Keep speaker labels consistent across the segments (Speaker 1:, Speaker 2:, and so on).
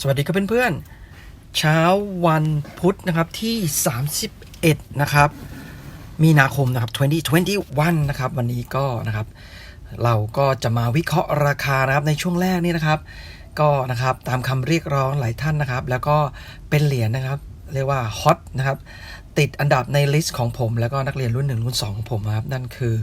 Speaker 1: สวัสดีครับเพื่อนๆ เช้าวันพุธนะครับที่ 31 นะครับ มีนาคมนะครับ 2021 นะครับ วันนี้ก็นะครับ เราก็จะมาวิเคราะห์ราคานะครับในช่วงแรกนี่นะครับ ก็นะครับตามคำเรียกร้องหลายท่านนะครับ แล้วก็เป็นเหรียญนะครับ เรียกว่าฮอตนะครับ ติดอันดับในลิสต์ของผม แล้วก็นักเรียนรุ่น 1 รุ่น 2 ของผมนะครับ นั่นคือ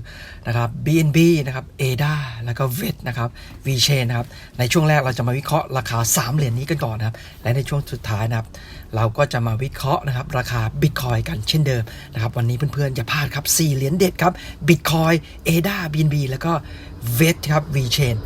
Speaker 1: นะครับ BNB นะครับ ADA แล้วก็ VET นะครับ VChain นะครับ ในช่วงแรกเราจะมาวิเคราะห์ราคา 3 เหรียญนี้กันก่อนนะครับ และในช่วงสุดท้ายนะครับ เราก็จะมาวิเคราะห์นะครับ ราคา Bitcoin กันเช่นเดิมนะครับ วันนี้เพื่อนๆอย่าพลาดครับ 4 เหรียญเด็ดครับ Bitcoin ADA BNB แล้วก็ VET ครับ VChain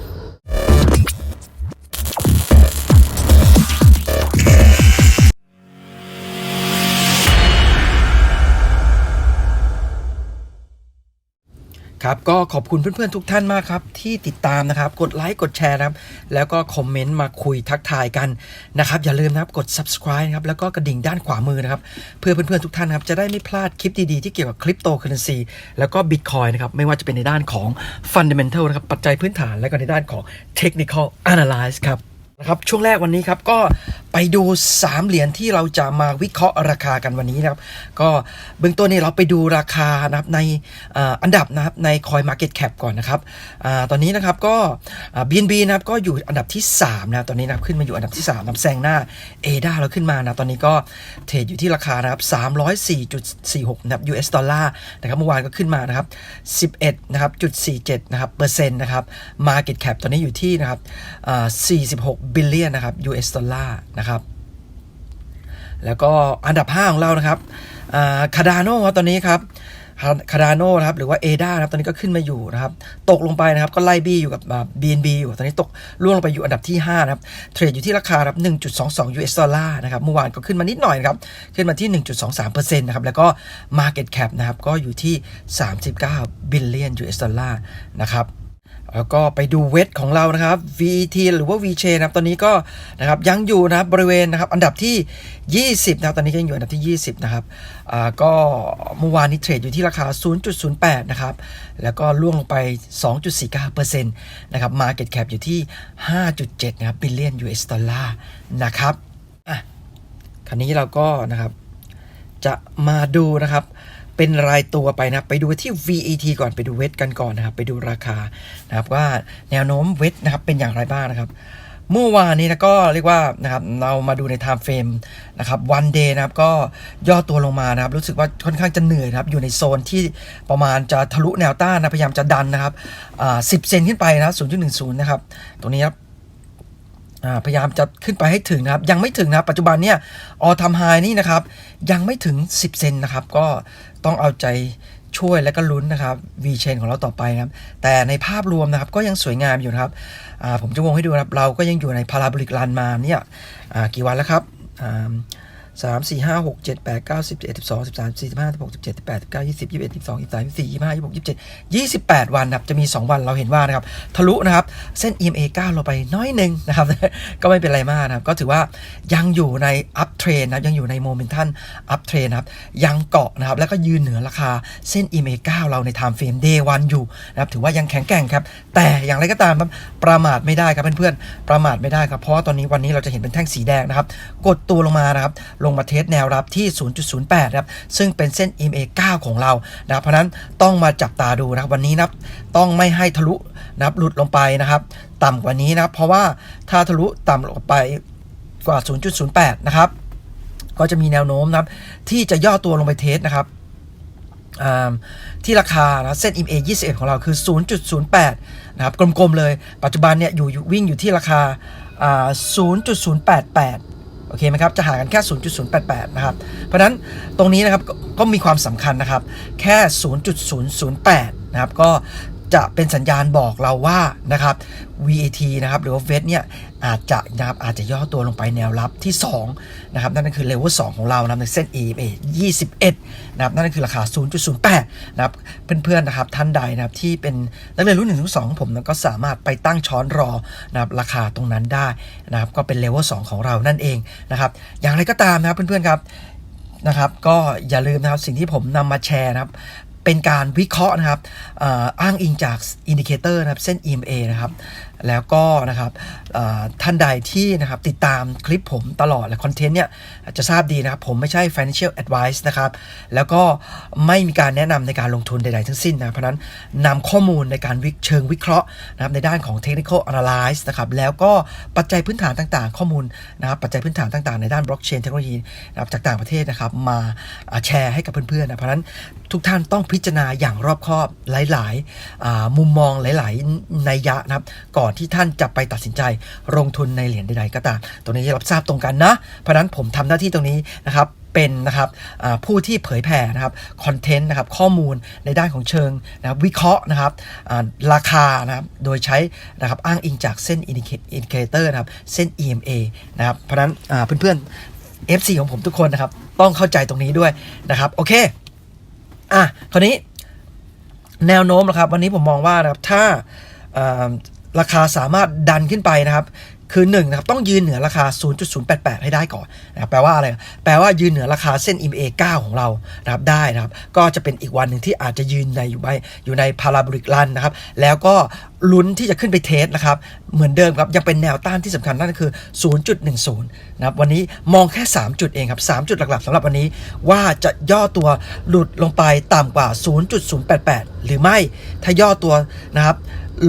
Speaker 1: ครับก็ขอบคุณเพื่อนๆทุกท่านมากครับ ที่ติดตามนะครับ กดไลค์กดแชร์นะครับแล้วก็คอมเมนต์มาคุยทักทายกันนะครับ อย่าลืมนะครับกด subscribe นะครับแล้วก็กระดิ่งด้านขวามือนะครับ เพื่อเพื่อนๆทุกท่านครับจะได้ไม่พลาดคลิปดีๆ ที่เกี่ยวกับคริปโตเคอเรนซีแล้วก็ Bitcoin นะครับ ไม่ว่าจะเป็นในด้านของ Fundamental นะครับปัจจัยพื้นฐาน และก็ในด้านของ Technical Analyze ครับนะครับช่วงแรกวันนี้ครับก็ ไปดู 3 เหรียญที่เราจะมาวิเคราะห์ราคากันวันนี้นะครับ ก็เบื้องต้นนี่เราไปดูราคานะครับในอ,อันดับนะครับใน Coin Market Cap ก่อนนะครับอตอนนี้นะครับก็อ่า BNB นะครับก็อยู่อันดับที่3นะตอนนี้นะครับขึ้นมาอยู่อันดับที่3นะครับแซงหน้า ADA เราขึ้นมานะตอนนี้ก็เทรดอยู่ที่ราคานะครับ304.46นะครับ US ดอลลาร์นะครับเมื่อวานก็ขึ้นมานะครับ11นะครับจุด47นะครับเปอร์เซ็นต์นะครับ Market Cap ตอนนี้อยู่ที่นะครับอ่า46 บิลเลียนนะครับ US ดอลลาร์นะครับแล้วก็อันดับ 5 ของเรานะครับคาดาโนครับตอนนี้ครับคาดาโนนะครับหรือว่าเอดาครับตอนนี้ก็ขึ้นมาอยู่นะครับ ตกลงไปนะครับ ก็ไล่บี้อยู่กับ BNB อยู่ ตอนนี้ตกล่วงลงไปอยู่อันดับที่ 5 นะครับ เทรดอยู่ที่ราคาครับ1.22 US ดอลลาร์นะครับ เมื่อวานก็ขึ้นมานิดหน่อยนะครับ ขึ้นมาที่ 1.23%นะครับ แล้วก็ Market Cap นะครับ ก็อยู่ที่ 39 บิลเลียน US ดอลลาร์นะครับ แล้วก็ไปดูเวทของเรานะครับ VET หรือว่า VCH นะครับตอนนี้ก็นะครับยังอยู่นะครับบริเวณนะครับอันดับที่ 20นะครับตอนนี้ก็ยังอยู่อันดับที่ 20นะครับอ่าก็เมื่อวานนี้เทรดอยู่ที่ราคา 0.08 นะครับแล้วก็ล่วงลงไป 2.49%นะครับ Market Cap อยู่ที่ 5.7 นะครับบิลเลียน US ดอลลาร์นะครับอะคราวนี้เราก็นะครับจะมาดูนะครับ เป็นรายตัวไปนะไปดูที่ VET ก่อนไปดูเวทกันก่อนนะครับไปดูราคานะครับว่าแนวโน้มเวทนะครับเป็นอย่างไรบ้างนะครับเมื่อวานนี้นะก็เรียกว่านะครับเรามาดูใน time frame นะครับวันเดย์นะครับก็ย่อตัวลงมานะครับรู้สึกว่าค่อนข้างจะเหนื่อยนะครับอยู่ในโซนที่ประมาณจะทะลุแนวต้านนะพยายามจะดันนะครับอ่า10เซนขึ้นไปนะ0.10นะครับตรงนี้ครับ พยายามจะขึ้นไปให้ถึงนะครับ ยังไม่ถึงนะครับปัจจุบันเนี่ยออทำไฮนี่นะครับ ยังไม่ถึง 10 เซนนะครับ ก็ต้องเอาใจช่วยและก็ลุ้นนะครับวีเชนของเราต่อไปนะครับ แต่ในภาพรวมนะครับก็ยังสวยงามอยู่นะครับผมจะวงให้ดูนะครับ เราก็ยังอยู่ในพาราบริกลันมาเนี่ยกี่วันแล้วครับาสามสี่ห้าหกเจ็ดแปดเก้าสิบเอ็ดสิบสองสิบสามสี่สิบห้าสิบหกสิบเจ็ดสิบแปดสิบเก้ายี่สิบยี่สิบเอ็ดยี่สิบสองยี่สิบสามยี่สิบสี่ยี่สิบห้ายี่สิบหกยี่สิบเจ็ดยี่สิบแปดวันนะครับจะมีสองวันเราเห็นว่านะครับทะลุนะครับเส้น EMA 9เราไปน้อยหนึ่งนะครับก็ไม่เป็นไรมากนะครับก็ถือว่ายังอยู่ในอัพเทรนนะครับยังอยู่ในโมเมนตัมอัพเทรนนะครับยังเกาะนะครับแล้วก็ยืนเหนือราคาเส้น EMA 9เราใน time frame day 1อยู่นะครับถือว่ายังแข็งแกร่งครับแต่อย่างไรก็ตามครับประมาทไม่ได้ครับเพื่อนๆประมาทไม่ได้ครับเพราะว่าตอนนี้วันนี้เราจะเห็นเป็นแท่งสีแดงนะครับกดตัวลงมานะครับลงมาเทสแนวรับที่ 0.08 ครับ ซึ่งเป็นเส้น EMA 9 ของเรานะครับเพราะนั้นต้องมาจับตาดูนะครับวันนี้นับต้องไม่ให้ทะลุนับหลุดลงไปนะครับ ต่ำกว่านี้นะเพราะว่าถ้าทะลุต่ำลงไปกว่า 0.08 นะครับ ก็จะมีแนวโน้มนะครับ ที่จะย่อตัวลงไปเทสนะครับที่ราคานะเส้น EMA 21 ของเราคือ 0.08 นะครับ กลมๆเลย ปัจจุบันเนี่ยอยู่วิ่งอยู่ที่ราคา 0.088 โอเคไหมครับ จะห่างกันแค่ 0.088 นะครับ เพราะฉะนั้นตรงนี้นะครับกก็มีความสำคัญนะครับ แค่ 0.008 นะครับ ก็ จะเป็นสัญญาณบอกเราว่านะครับ VAT นะครับหรือว่า VET เนี่ยอาจจะนะครับอาจจะย่อตัวลงไปแนวรับที่2นะครับนั่นก็คือเลเวล2ของเรานะในเส้น EMA 21นะครับนั่นก็คือราคา 0.08นะครับเพื่อนๆนะครับท่านใดนะครับที่เป็นนักเรียนรุ่น1รุ่น2ของผมนะก็สามารถไปตั้งช้อนรอนะครับราคาตรงนั้นได้นะครับก็เป็นเลเวล2ของเรานั่นเองนะครับอย่างไรก็ตามนะครับเพื่อนๆครับนะครับก็อย่าลืมนะครับสิ่งที่ผมนำมาแชร์นะครับ เป็นการวิเคราะห์นะครับอ,อ้างอิงจากอินดิเคเตอร์นะครับเส้น EMA นะครับแล้วก็นะครับท่านใดที่นะครับติดตามคลิปผมตลอดและคอนเทนต์เนี่ยจะทราบดีนะครับ ผมไม่ใช่ financial advice นะครับ แล้วก็ไม่มีการแนะนำในการลงทุนใดๆทั้งสิ้นนะเพราะนั้นนำข้อมูลในการวิเชิงวิเคราะห์นะครับในด้านของ technical analyze นะครับแล้วก็ปัจจัยพื้นฐานต่างๆ ข้อมูลนะครับปัจจัยพื้นฐานต่างๆ ในด้าน blockchain เทคโนโลยีนะครับจากต่างประเทศนะครับมาแชร์ให้กับเพื่อนๆนะเพราะฉะนั้นทุกท่านต้องพิจารณาอย่างรอบคอบหลายๆมุมมองหลายๆนัยยะนะครับ ก่อนที่ท่านจะไปตัดสินใจลงทุนในเหรียญใดๆก็ตามตรงนี้รับทราบตรงกันนะ เพราะนั้นผมทำหน้าที่ตรงนี้นะครับเป็นนะครับผู้ที่เผยแผ่นะครับคอนเทนต์นะครับข้อมูลในด้านของเชิงนะวิเคราะห์นะครับราคานะครับโดยใช้นะครับอ้างอิงจากเส้นอินดิเคเตอร์นะครับเส้น EMA นะครับเพราะนั้นเพื่อนๆ FC ของผมทุกคนนะครับ ต้องเข้าใจตรงนี้ด้วยนะครับ โอเค อะคราวนี้แนวโน้มนะครับ วันนี้ผมมองว่านะครับถ้าราคาสามารถดันขึ้นไปนะครับ คือ1นะครับต้องยืนเหนือราคา 0.088 ให้ได้ก่อนนะแปลว่าอะไร แปลว่ายืนเหนือราคาเส้น EMA 9 ของเรานะครับได้นะครับ ก็จะเป็นอีกวันหนึ่งที่อาจจะยืนในอยู่ในอยู่ในพาราบริกลันนะครับ แล้วก็ลุ้นที่จะขึ้นไปเทสนะครับ เหมือนเดิมครับ ยังเป็นแนวต้านที่สำคัญนั่นก็คือ 0.10 นะครับ วันนี้มองแค่ 3 จุดเองครับ 3 จุดหลักๆสำหรับวันนี้ว่าจะย่อตัวหลุดลงไปต่ำกว่า 0.088 หรือไม่ถ้าย่อตัวนะครับ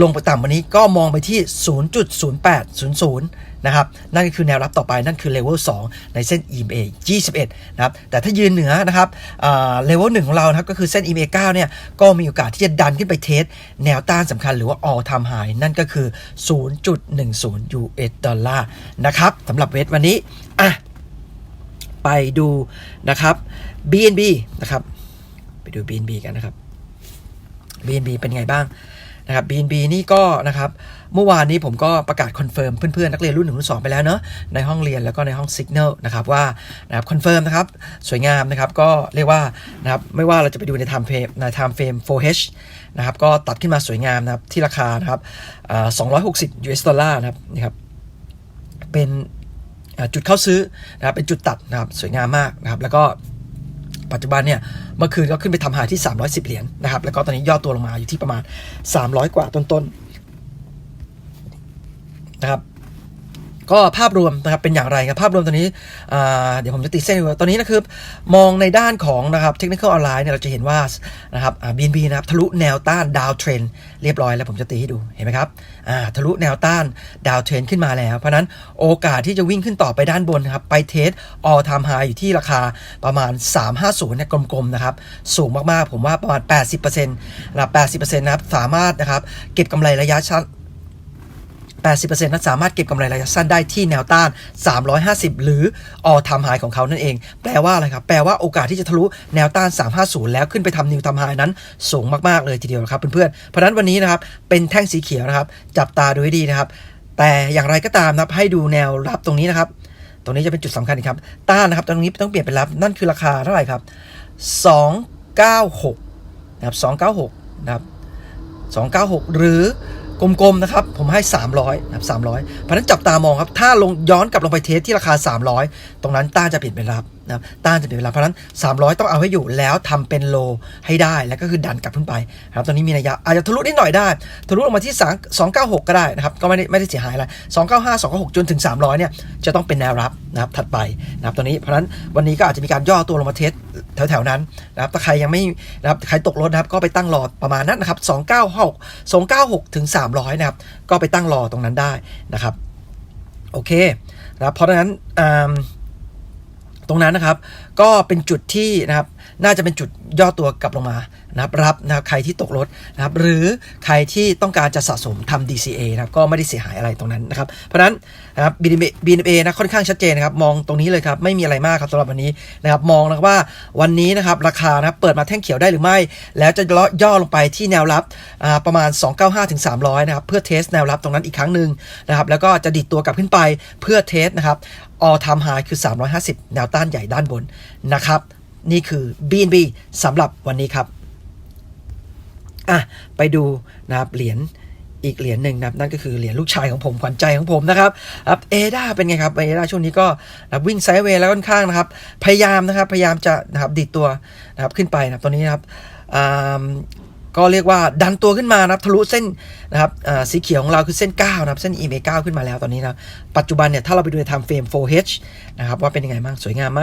Speaker 1: ลงไปต่ำวันนี้ก็มองไปที่ 0.0800 นะครับ นั่นก็คือแนวรับต่อไปนั่นคือเลเวล2ในเส้น EMA 21 นะครับ แต่ถ้ายืนเหนือนะครับเลเวล1ของเรานะครับก็คือเส้น EMA 9 เนี่ย ก็มีโอกาสที่จะดันขึ้นไปเทส แนวต้านสำคัญหรือว่า all time high นั่นก็คือ 0.10 US ดอลลาร์นะครับสำหรับเวทวันนี้อะไปดูนะครับ BNB นะครับ ไปดู BNB กันนะครับ BNB เป็นไงบ้าง นะครับ BNB นี่ก็นะครับเมื่อวานนี้ผมก็ประกาศคอนเฟิร์มเพื่อนๆนักเรียนรุ่น1รุ่น2ไปแล้วเนอะในห้องเรียนแล้วก็ในห้อง Signal นะครับว่านะครับคอนเฟิร์มนะครับสวยงามนะครับก็เรียกว่านะครับไม่ว่าเราจะไปดูใน time frame ใน time frame 4H นะครับก็ตัดขึ้นมาสวยงามนะครับที่ราคานะครับอ่า260 US ดอลลาร์นะครับนี่ครับเป็นจุดเข้าซื้อนะครับเป็นจุดตัดนะครับสวยงามมากนะครับแล้วก็ ปัจจุบันเนี่ยเมื่อคืนก็ขึ้นไปทำหายที่ 310 เหรียญนะครับ แล้วก็ตอนนี้ย่อตัวลงมาอยู่ที่ประมาณ 300 กว่าต้นๆนะครับ ก็ภาพรวมนะครับเป็นอย่างไรครับภาพรวมตอนนี้เดี๋ยวผมจะติดเส้นตอนนี้นะครับมองในด้านของนะครับเทคนิคออนไลน์เนี่ยเราจะเห็นว่านะครับอ่า BNB นะครับทะลุแนวต้านดาวเทรนเรียบร้อยแล้วผมจะตีให้ดูเห็นไหมครับทะลุแนวต้านดาวเทรนขึ้นมาแล้ว เพราะนั้นโอกาสที่จะวิ่งขึ้นต่อไปด้านบนครับไปเทส all time high อยู่ที่ราคาประมาณ 350เนี่ยกลมๆนะครับสูงมากๆผมว่าประมาณ 80%นะ80%นะครับสามารถนะครับเก็บกำไรระยะชั้น 80%นั้นสามารถเก็บกำไรระยะสั้นได้ที่แนวต้าน 350 หรือ all time high ของเขานั่นเอง แปลว่าอะไรครับ แปลว่าโอกาสที่จะทะลุแนวต้าน 350 แล้วขึ้นไปทำ new time high นั้น สูงมาก ๆ เลยทีเดียวครับเพื่อนๆ เพราะนั้นวันนี้นะครับ เป็นแท่งสีเขียวนะครับ จับตาดูให้ดีนะครับ แต่อย่างไรก็ตามนะครับ ให้ดูแนวรับตรงนี้นะครับ ตรงนี้จะเป็นจุดสำคัญครับ ต้านนะครับ ตรงนี้ต้องเปลี่ยนเป็นรับ นั่นคือราคาเท่าไหร่ครับ 296 นะครับ 296 นะครับ 296 หรือ กลมๆนะครับ ผมให้ 300นะครับ300เพราะฉะนั้นจับตามองครับ ถ้าลงย้อนกลับลงไปเทสที่ราคา 300 ตรงนั้นต้าจะปิดไปรับ นะต้านจะเปลี่ยนเป็นรับเพราะนั้น 300 ต้องเอาให้อยู่แล้วทำเป็นโลให้ได้ แล้วก็คือดันกลับขึ้นไปนะครับตอนนี้มีนัยยะอาจจะทะลุนิดหน่อยได้ ทะลุลงมาที่ 296 ก็ได้นะครับ ก็ไม่ได้ไม่ได้เสียหายอะไร295 296 จนถึง 300 เนี่ย จะต้องเป็นแนวรับนะครับ ถัดไปนะครับตัวนี้เพราะฉะนั้นวันนี้ก็อาจจะมีการย่อตัวลงมาเทสแถวๆนั้นนะครับ ถ้าใครยังไม่นะครับ ใครตกรถนะครับ ก็ไปตั้งรอประมาณนั้นนะครับ 296 296 ถึง 300 นะครับ ก็ไปตั้งรอตรงนั้นได้นะครับ โอเคนะครับเพราะฉะนั้นอ่า ตรงนั้นนะครับ ก็เป็นจุดที่นะครับ น่าจะเป็นจุดย่อตัวกลับลงมา นะครับรับนะครับใครที่ตกรถนะครับหรือใครที่ต้องการจะสะสมทำ DCA นะครับก็ไม่ได้เสียหายอะไรตรงนั้นนะครับเพราะนั้นนะครับ BNB นะค่อนข้างชัดเจนนะครับมองตรงนี้เลยครับไม่มีอะไรมากครับสำหรับวันนี้นะครับมองนะครับว่าวันนี้นะครับราคานะครับเปิดมาแท่งเขียวได้หรือไม่ แล้วจะย่อลงไปที่แนวรับประมาณ 295ถึง300นะครับเพื่อเทสแนวรับตรงนั้นอีกครั้งหนึ่งนะครับแล้วก็จะดิดตัวกลับขึ้นไปเพื่อเทสนะครับ all time high คือ 350 แนวต้านใหญ่ด้านบนนะครับ นี่คือ BNB สำหรับวันนี้ครับ อะไปดูนะครับเหรียญอีกเหรียญหนึ่งนะครับนั่นก็คือเหรียญลูกชายของผมขวัญใจของผมนะครับครับเอดาเป็นไงครับเอดาช่วงนี้ก็นะวิ่งไซด์เวย์แล้วค่อนข้างนะครับพยายามนะครับพยายามจะนะครับดิดตัวนะครับขึ้นไปนะครับตอนนี้นะครับอ่า ก็เรียกว่าดันตัวขึ้นมานะครับทะลุเส้นนะครับสีเขียวของเราคือเส้น 9 นะครับ เส้น EMA 9 ขึ้นมาแล้วตอนนี้นะปัจจุบันเนี่ย ถ้าเราไปดูใน time frame 4H นะครับว่าเป็นยังไงบ้างสวยงามไหม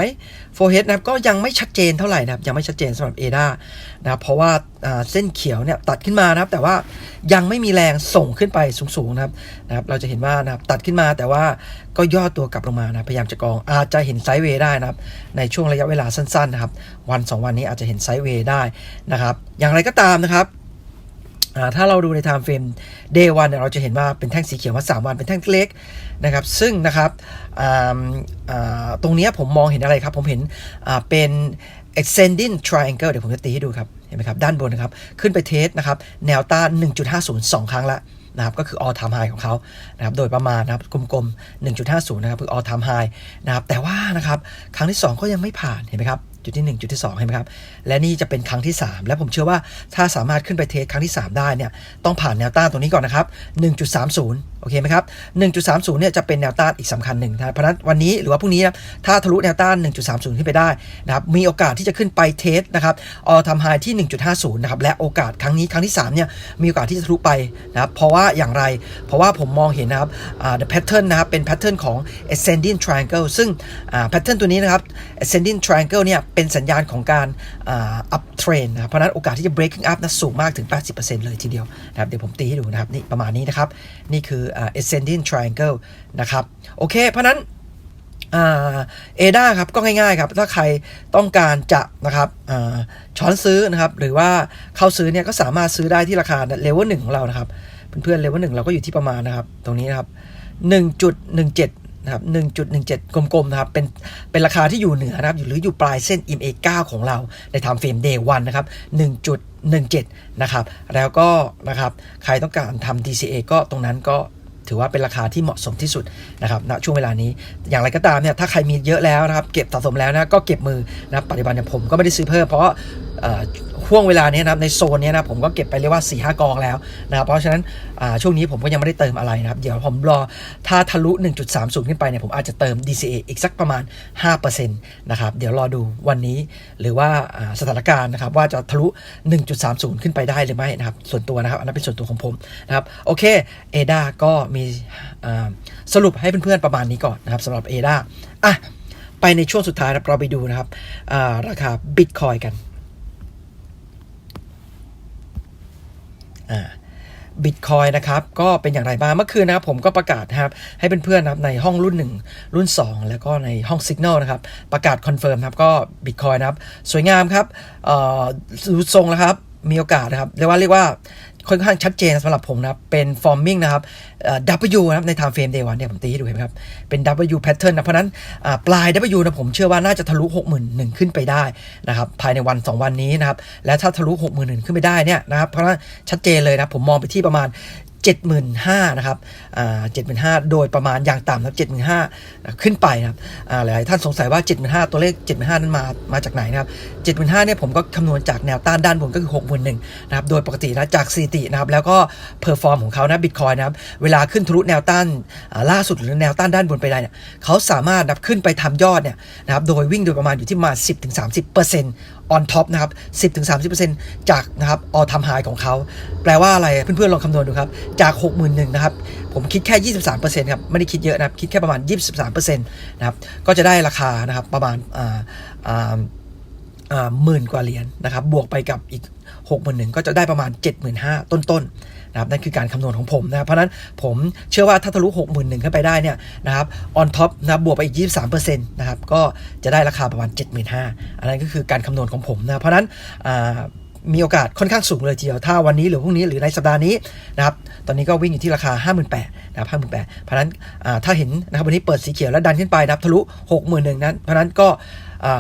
Speaker 1: 4H นะครับก็ยังไม่ชัดเจนเท่าไหร่นะครับ ยังไม่ชัดเจนสำหรับ ADA นะครับเพราะว่าเส้นเขียวเนี่ยตัดขึ้นมานะครับ แต่ว่ายังไม่มีแรงส่งขึ้นไปสูงๆนะครับนะครับเราจะเห็นว่านะครับตัดขึ้นมาแต่ว่าก็ย่อตัวกลับลงมานะพยายามจะกองอาจจะเห็นไซด์เวย์ได้นะครับ ในช่วงระยะเวลาสั้นๆนะครับวัน 2 วันนี้อาจจะเห็นไซด์เวย์ได้นะครับอย่างไรก็ตามนะครับ ถ้าเราดูใน time frame day 1เนี่ยเราจะเห็นว่าเป็นแท่งสีเขียวมา 3 วันเป็นแท่งเล็กนะครับ ซึ่งนะครับตรงนี้ผมมองเห็นอะไรครับ ผมเห็นเป็น extending triangle เดี๋ยวผมจะตีให้ดูครับ เห็นไหมครับ ด้านบนนะครับ ขึ้นไปเทสนะครับ แนวต้าน1.50 2 ครั้งละนะครับก็คือ all time high ของเขานะครับโดยประมาณนะครับกลมๆ 1.50 นะครับคือ all time high นะครับแต่ว่านะครับครั้งที่ 2 ก็ยังไม่ผ่านเห็นไหมครับ จุดที่ 1 จุดที่2เห็นไหมครับ และนี่จะเป็นครั้งที่ 3 และผมเชื่อว่าถ้าสามารถขึ้นไปเทสครั้งที่ 3 ได้เนี่ยต้องผ่านแนวต้านตรงนี้ก่อนนะครับ 1.30 โอเคไหมครับ 1.30 เนี่ยจะเป็นแนวต้านอีกสำคัญหนึ่งนะเพราะนั้นวันนี้หรือว่าพรุ่งนี้นะถ้าทะลุแนวต้าน 1.30 ขึ้นไปได้นะครับมีโอกาสที่จะขึ้นไปเทสนะครับออทำไฮที่ 1.50 นะครับและโอกาสครั้งนี้ครั้งที่3เนี่ยมีโอกาสที่จะทะลุไปนะครับเพราะว่าอย่างไร เพราะว่าผมมองเห็นนะครับ the pattern นะครับเป็น pattern ของ ascending triangle ซึ่ง pattern ตัวนี้นะครับ ascending triangle เนี่ยเป็นสัญญาณของการอ่า up trend นะครับเพราะนั้นโอกาสที่จะ breaking up นะสูงมากถึง 80%เลยทีเดียวนะครับเดี๋ยวผมตีให้ดูนะครับนี่ประมาณนี้นะครับ นี่คืออ่า ascending triangle นะครับโอเค เพราะนั้นเอดาครับก็ง่ายๆครับถ้าใครต้องการจะนะครับอาช้อนซื้อนะครับหรือว่าเข้าซื้อเนี่ยก็สามารถซื้อได้ที่ราคาเลเวลหนึ่งของเรานะครับเพื่อนๆเลเวลหนึ่งเราก็อยู่ที่ประมาณนะครับตรงนี้นะครับ1.17 นะครับ 1.17 กลมๆ นะครับ เป็น เป็นราคาที่อยู่เหนือนะครับอยู่หรืออยู่ปลายเส้น EMA 9 ของเรา ใน time frame day 1นะครับ 1.17 นะครับ แล้วก็นะครับ ใครต้องการทำ DCA ก็ตรงนั้นก็ถือว่าเป็นราคาที่เหมาะสมที่สุดนะครับณช่วงเวลานี้ อย่างไรก็ตามเนี่ยถ้าใครมีเยอะแล้วนะครับ เก็บสะสมแล้วนะก็เก็บมือนะปัจจุบันเนี่ยผมก็ไม่ได้ซื้อเพิ่มเพราะ ห่วงเวลานี้นะครับในโซนเนี้นะผมก็เก็บไปเรียกว่า4ี่ห้ากองแล้วนะครับเพราะฉะนั้นช่วงนี้ผมก็ยังไม่ได้เติมอะไรนะครับ เดี๋ยวผมรอถ้าทะลุ 1.30 ขึ้นไปเนี่ยผมอาจจะเติม DCA อีกสักประมาณ 5%นะครับเดี๋ยวรอดูวันนี้หรือว่าสถานการณ์นะครับว่าจะทะลุ 1.30 ขึ้นไปได้หรือไม่นะครับส่วนตัวนะครับอันนั้นเป็นส่วนตัวของผมนะครับโอเคเอดาก็มีสรุปให้เพื่อนๆประมาณนี้ก่อนนะครับสำหรับเอดาอะไปในช่วงสุดท้ายเราไปดูนะครับราคาบิตคอยกัน บิตคอยนะครับก็เป็นอย่างไรบ้างเมื่อคืนนะครับผมก็ประกาศครับให้เพื่อนๆนะครับในห้องรุ่น 1 รุ่น 2 แล้วก็ในห้อง Signal นะครับประกาศคอนเฟิร์มครับก็บิตคอยนะครับสวยงามครับเอ่อดูทรงแล้วครับมีโอกาสนะครับเรียกว่าเรียกว่า ค่อนข้างชัดเจนสำหรับผมนะครับ เป็น forming นะครับ W นะครับใน time frame day 1เนี่ยผมตีให้ดูเห็นไหมครับ เป็น W pattern นะเพราะนั้นปลาย W นะผมเชื่อว่าน่าจะทะลุ 61,000 ขึ้นไปได้นะครับภายในวัน 2 วันนี้นะครับ และถ้าทะลุ 61,000 ขึ้นไปได้เนี่ยนะครับเพราะนั้นชัดเจนเลยนะผมมองไปที่ประมาณ 75,000นะครับอ่า75,000 โดยประมาณอย่างต่ำนะครับ75,000 ขึ้นไปนะครับอ่าหลายท่านสงสัยว่า 75,000 ตัวเลข 75,000 นั้นมามาจากไหนนะครับ75,000 เนี่ยผมก็คำนวณจากแนวต้านด้านบนก็คือ 61,000นะครับ โดยปกตินะจากสถิตินะครับ แล้วก็เพอร์ฟอร์มของเขานะบิตคอยนะครับ เวลาขึ้นทะลุแนวต้านล่าสุดหรือแนวต้านด้านบนไปได้เนี่ยเขาสามารถนับขึ้นไปทำยอดเนี่ยนะครับ โดยวิ่งโดยประมาณอยู่ที่ประมาณ10-30% on top นะครับ 10-30%จากนะครับ all time high ของเขา แปลว่าอะไร เพื่อนๆ ลองคำนวณดูครับ จาก 61,000นะครับ ผมคิดแค่ 23%ครับ ไม่ได้คิดเยอะนะครับ คิดแค่ประมาณ 23%นะครับ ก็จะได้ราคานะครับประมาณอ่าอ่าอ่าหมื่นกว่าเหรียญนะครับ บวกไปกับอีก 61,000ก็จะได้ประมาณ 75,000 ต้นๆนะครับนั่นคือการคำนวณของผมนะครับเพราะนั้นผมเชื่อว่าถ้าทะลุ 61,000ขึ้นไปได้เนี่ยนะครับออนท็อปนะครับบวกไปอีก 23%นะครับก็จะได้ราคาประมาณ 75,000อันนั้นก็คือการคำนวณของผมนะเพราะนั้น มีโอกาสค่อนข้างสูงเลยทีเดียว ถ้าวันนี้หรือพรุ่งนี้หรือในสัปดาห์นี้นะครับตอนนี้ก็วิ่งอยู่ที่ราคา 58,000นะครับ58,000เพราะนั้นถ้าเห็นนะครับวันนี้เปิดสีเขียวแล้วดันขึ้นไปนะครับทะลุ 61,000นั้นเพราะนั้นก็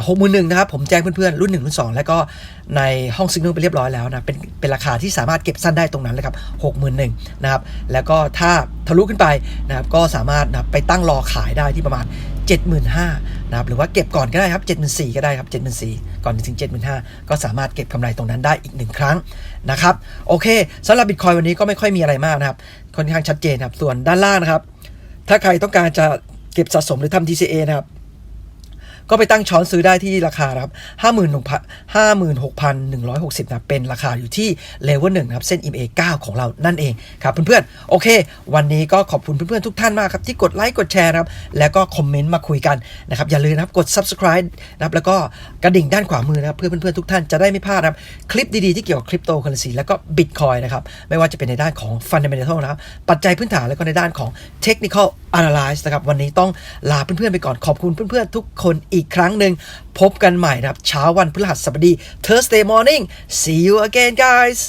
Speaker 1: หกหมื่นหนึ่งนะครับ ผมแจ้งเพื่อนๆ รุ่น1รุ่น2แล้วก็ในห้องซิงเกิลไปเรียบร้อยแล้วนะเป็นเป็นราคาที่สามารถเก็บสั้นได้ตรงนั้นเลยครับหกหมื่นหนึ่งนะครับ แล้วก็ถ้าทะลุขึ้นไปนะครับก็สามารถนะไปตั้งรอขายได้ที่ประมาณ 75,000นะครับหรือว่าเก็บก่อนก็ได้ครับ74,000ก็ได้ครับ74,000ก่อนถึง 75,000ก็สามารถเก็บกำไรตรงนั้นได้อีกหนึ่งครั้งนะครับโอเคสำหรับบิตคอยวันนี้ก็ไม่ค่อยมีอะไรมากนะครับค่อนข้างชัดเจนครับส่วนด้านล่างนะครับ ถ้าใครต้องการจะเก็บสะสมหรือทำ tca นะครับ ก็ไปตั้งช้อนซื้อได้ที่ราคาครับห้าหมื่นหนึ่งพันห้าหมื่นหกพันหนึ่งร้อยหกสิบนะเป็นราคาอยู่ที่เลเวลหนึ่งครับเส้น EMA 9 ของเรานั่นเองครับเพื่อนๆ โอเค วันนี้ก็ขอบคุณเพื่อนๆ ทุกท่านมากครับ ที่กดไลค์กดแชร์ครับ แล้วก็คอมเมนต์มาคุยกันนะครับ อย่าลืมนะครับกด subscribe นะครับแล้วก็กระดิ่งด้านขวามือนะครับเพื่อเพื่อนๆ ทุกท่านจะได้ไม่พลาดครับ คลิปดีๆ ที่เกี่ยวกับคริปโตเคอเรนซีแล้วก็บิตคอยนะครับไม่ว่าจะเป็นในด้านของ fundamental นะครับปัจจัยพื้นฐานแล้วก็ในด้านของ technical analyze นะครับวันนี้ต้องลาเพื่อนๆไปก่อนขอบคุณเพื่อนๆทุกคนอีกครั้งหนึ่งพบกันใหม่นะครับเช้าวันพฤหัสบดี Thursday morning see you again guys